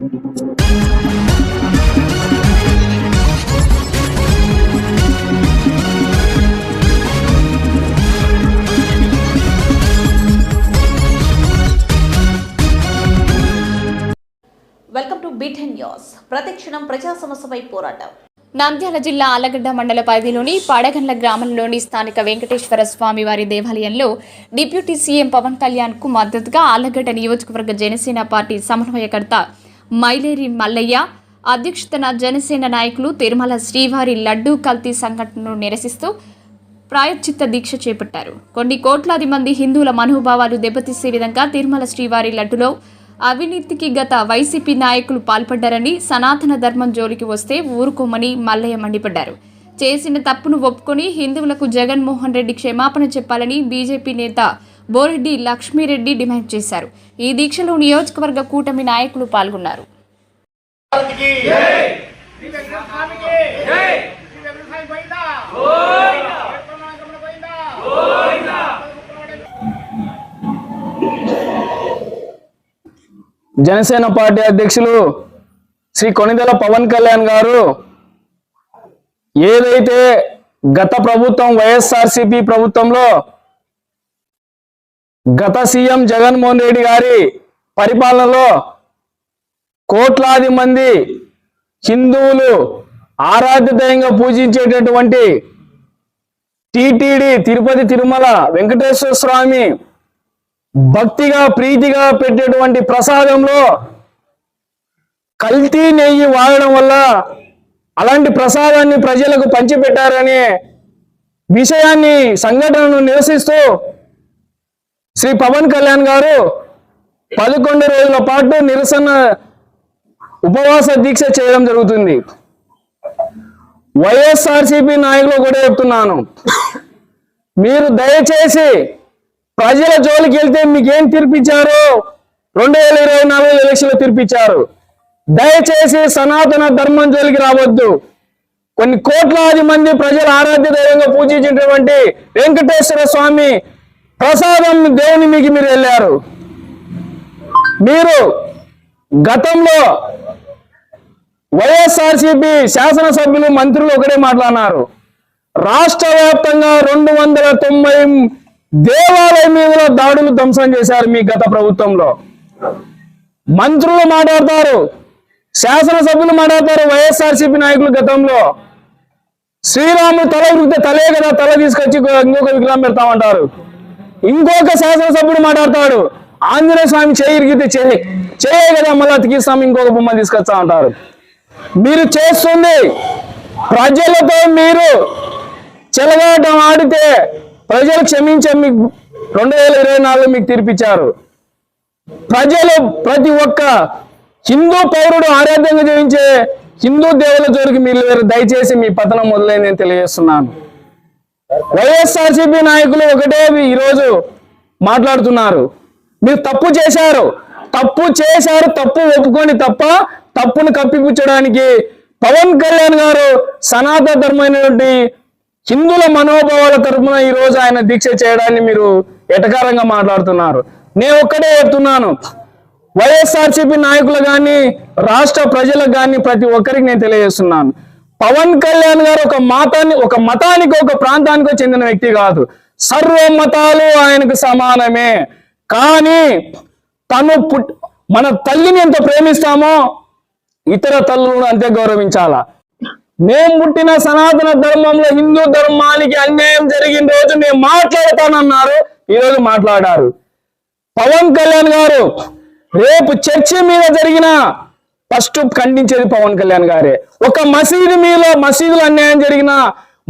Welcome to beaten news ప్రతిక్షణం ప్రజా సమస్యపై పోరాటం. నంద్యాల జిల్లా ఆలగడ్డ మండల పరిధిలోని పాడగండ్ల గ్రామంలోని స్థానిక వెంకటేశ్వర స్వామి వారి దేవాలయంలో డిప్యూటీ సీఎం పవన్ కళ్యాణ్కు మద్దతుగా ఆలగడ్డ నియోజకవర్గ జనసేన పార్టీ సమన్వయకర్త మైలేరి మల్లయ్య అధ్యక్షతన జనసేన నాయకులు తిరుమల శ్రీవారి లడ్డూ కల్తీ సంఘటనను నిరసిస్తూ ప్రాయశ్చిత్త దీక్ష చేపట్టారు. కొన్ని కోట్లాది మంది హిందువుల మనోభావాలు దెబ్బతీసే విధంగా తిరుమల శ్రీవారి లడ్డులో అవినీతికి గత వైసీపీ నాయకులు పాల్పడ్డారని సనాతన ధర్మం జోలికి వస్తే ఊరుకోమని మల్లయ్య మండిపడ్డారు. చేసిన తప్పును ఒప్పుకొని హిందువులకు జగన్మోహన్ రెడ్డి క్షమాపణ చెప్పాలని బీజేపీ నేత బోరెడ్డి లక్ష్మీరెడ్డి డిమాండ్ చేశారు. ఈ దీక్షలో నియోజకవర్గ కూటమి నాయకులు పాల్గొన్నారు. జనసేన పార్టీ అధ్యక్షులు శ్రీ కొనిదెల పవన్ కళ్యాణ్ గారు ఏదైతే గత ప్రభుత్వం వైఎస్ఆర్సిపి ప్రభుత్వంలో గత సీఎం జగన్మోహన్ రెడ్డి గారి పరిపాలనలో కోట్లాది మంది హిందువులు ఆరాధ్యదయంగా పూజించేటటువంటి టిటిడి తిరుపతి తిరుమల వెంకటేశ్వర స్వామి భక్తిగా ప్రీతిగా పెట్టేటువంటి ప్రసాదంలో కల్తీ నెయ్యి వాడడం వల్ల అలాంటి ప్రసాదాన్ని ప్రజలకు పంచిపెట్టారనే విషయాన్ని సంఘటనను నిరసిస్తూ శ్రీ పవన్ కళ్యాణ్ గారు పదకొండు రోజుల పాటు నిరసన ఉపవాస దీక్ష చేయడం జరుగుతుంది. వైఎస్ఆర్సిపి నాయకులు కూడా చెప్తున్నాను. మీరు దయచేసి ప్రజల జోలికి వెళ్తే మీకేం తీర్పిచ్చారు? రెండు వేల ఇరవై నాలుగు ఎలక్షన్లు తీర్పిచ్చారు. దయచేసి సనాతన ధర్మం జోలికి రావద్దు. కొన్ని కోట్లాది మంది ప్రజలు ఆరాధ్య దైవంగా పూజించినటువంటి వెంకటేశ్వర స్వామి ప్రసాదం దేవుని మీకు మీరు వెళ్ళారు. మీరు గతంలో వైఎస్ఆర్సిపి శాసనసభ్యులు మంత్రులు ఒకటే మాట్లాడినారు. రాష్ట్ర వ్యాప్తంగా రెండు వందల తొంభై దేవాలయం మీద దాడులు ధ్వంసం చేశారు మీ గత ప్రభుత్వంలో. మంత్రులు మాట్లాడతారు శాసనసభ్యులు మాట్లాడతారు వైఎస్ఆర్సీపీ నాయకులు గతంలో. శ్రీరాముడు తల ఉరికితే తలే కదా తల తీసుకొచ్చి ఇంకొక విగ్రహం పెడతామంటారు. ఇంకొక శాసనసభ్యుడు మాట్లాడతాడు. ఆంజనేయ స్వామి చేయిరిగితే చేయి. చేయ కదా మళ్ళీ అతికిస్తాం ఇంకొక బొమ్మ తీసుకొస్తా అంటారు. మీరు చేస్తుంది. ప్రజలతో మీరు చెలగాటం ఆడితే ప్రజలు క్షమించే మీకు రెండు వేల ఇరవై నాలుగులో మీకు తీర్పిచ్చారు. ప్రజలు ప్రతి ఒక్క హిందూ పౌరుడు ఆరాధ్యంగా జీవించే హిందూ దేవుల జోలికి మీరు దయచేసి మీ పతనం మొదలైందని తెలియజేస్తున్నాను. వైఎస్ఆర్సీపీ నాయకులు ఒకటే ఈరోజు మాట్లాడుతున్నారు. మీరు తప్పు చేశారు. తప్పు చేశారు తప్పు ఒప్పుకొని తప్ప తప్పును కప్పిపుచ్చడానికి పవన్ కళ్యాణ్ గారు సనాతన ధర్మైనటువంటి హిందువుల మనోభావాల తరపున ఈ రోజు ఆయన దీక్ష చేయడాన్ని మీరు ఎటకారంగా మాట్లాడుతున్నారు. నేను ఒక్కటే చెప్తున్నాను. వైఎస్ఆర్సీపీ నాయకులు కానీ రాష్ట్ర ప్రజలకు కానీ ప్రతి ఒక్కరికి నేను తెలియజేస్తున్నాను. పవన్ కళ్యాణ్ గారు ఒక మతాన్ని ఒక మతానికి ఒక ప్రాంతానికి చెందిన వ్యక్తి కాదు. సర్వ మతాలు ఆయనకు సమానమే. కానీ తను పుట్ మన తల్లిని ఎంత ప్రేమిస్తామో ఇతర తల్లులను అంతే గౌరవించాలా. నేను పుట్టిన సనాతన ధర్మంలో హిందూ ధర్మానికి అన్యాయం జరిగిన రోజు నేను మాట్లాడతానన్నారు. ఈరోజు మాట్లాడారు. పవన్ కళ్యాణ్ గారు రేపు చర్చి మీద జరిగిన ఫస్ట్ ఖండించేది పవన్ కళ్యాణ్ గారే. ఒక మసీదు మీద మసీదులు అన్యాయం జరిగిన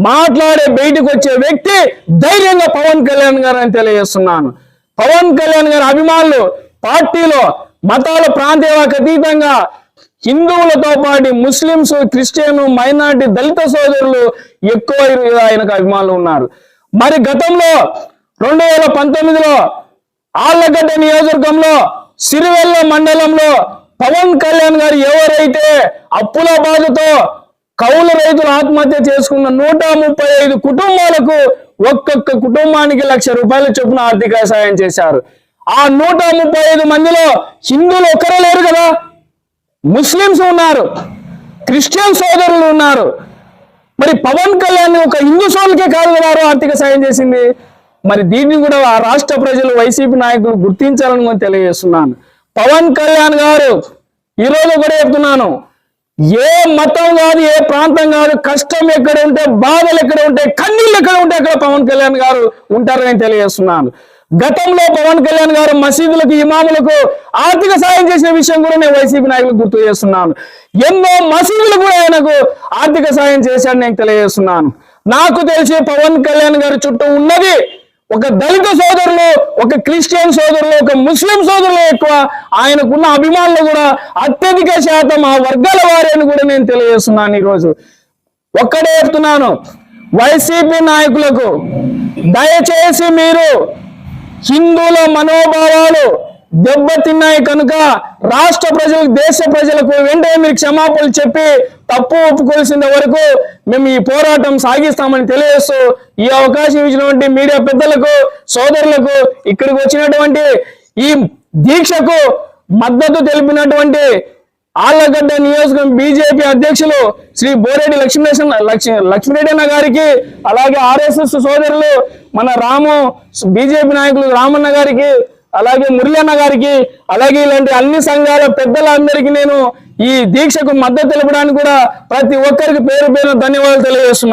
మాట్లాడే బయటకు వచ్చే వ్యక్తి ధైర్యంగా పవన్ కళ్యాణ్ గారు అని తెలియజేస్తున్నాను. పవన్ కళ్యాణ్ గారి అభిమానులు పార్టీలో మతాల ప్రాంతీయకు అతీతంగా హిందువులతో పాటు ముస్లింస్ క్రిస్టియన్ మైనార్టీ దళిత సోదరులు ఎక్కువ ఆయనకు అభిమానులు ఉన్నారు. మరి గతంలో రెండు వేల పంతొమ్మిదిలో ఆళ్ళగడ్డ నియోజకవర్గంలో సిరివెల్ల మండలంలో పవన్ కళ్యాణ్ గారు ఎవరైతే అప్పుల బాధతో కౌలు రైతులు ఆత్మహత్య చేసుకున్న నూట ముప్పై ఐదు కుటుంబాలకు ఒక్కొక్క కుటుంబానికి లక్ష రూపాయల చొప్పున ఆర్థిక సాయం చేశారు. ఆ నూట ముప్పై ఐదు మందిలో హిందువులు ఒక్కరే లేరు కదా? ముస్లిమ్స్ ఉన్నారు. క్రిస్టియన్ సోదరులు ఉన్నారు. మరి పవన్ కళ్యాణ్ ఒక హిందూ సోదరులకే కాదు వారు ఆర్థిక సాయం చేసింది? మరి దీన్ని కూడా ఆ రాష్ట్ర ప్రజలు వైసీపీ నాయకులు గుర్తించాలని తెలియజేస్తున్నాను. పవన్ కళ్యాణ్ గారు ఈరోజు కూడా చెప్తున్నాను. ఏ మతం కాదు ఏ ప్రాంతం కాదు కష్టం ఎక్కడ ఉంటే బాధలు ఎక్కడ ఉంటే కన్నీళ్ళు ఎక్కడ ఉంటే అక్కడ పవన్ కళ్యాణ్ గారు ఉంటారని తెలియజేస్తున్నాను. గతంలో పవన్ కళ్యాణ్ గారు మసీదులకు ఇమాములకు ఆర్థిక సాయం చేసిన విషయం కూడా నేను వైసీపీ నాయకులు గుర్తు చేస్తున్నాను. ఎన్నో మసీదులు కూడా ఆయనకు ఆర్థిక సాయం చేశాడని నేను తెలియజేస్తున్నాను. నాకు తెలిసి పవన్ కళ్యాణ్ గారి చుట్టూ ఉన్నది ఒక దళిత సోదరులు ఒక క్రిస్టియన్ సోదరులు ఒక ముస్లిం సోదరులు ఎక్కువ ఆయనకున్న అభిమానులు కూడా అత్యధిక శాతం ఆ వర్గాల వారిని కూడా నేను తెలియజేస్తున్నాను ఈరోజు. ఒక్కడే చెప్తున్నాను వైసీపీ నాయకులకు దయచేసి మీరు హిందువుల మనోభావాలు దెబ్బతిన్నాయి కనుక రాష్ట్ర ప్రజలకు దేశ ప్రజలకు వెంటనే మీరు క్షమాపణలు చెప్పి తప్పు ఒప్పుకోవాల్సిన వరకు మేము ఈ పోరాటం సాగిస్తామని తెలియజేస్తూ ఈ అవకాశం ఇచ్చినటువంటి మీడియా పెద్దలకు సోదరులకు ఇక్కడికి వచ్చినటువంటి ఈ దీక్షకు మద్దతు తెలిపినటువంటి ఆళ్ళగడ్డ నియోజకం బీజేపీ అధ్యక్షులు శ్రీ బోరెడ్డి లక్ష్మీనరసింహ లక్ష్మీ లక్ష్మీరెడ్డి గారికి అలాగే ఆర్ఎస్ఎస్ సోదరులు మన రాము బీజేపీ నాయకులు రామన్న గారికి అలాగే మురళి అన్న గారికి అలాగే ఇలాంటి అన్ని సంఘాల పెద్దలందరికీ నేను ఈ దీక్షకు మద్దతు తెలపడానికి కూడా ప్రతి ఒక్కరికి పేరు పేరు ధన్యవాదాలు తెలియజేస్తున్నాను.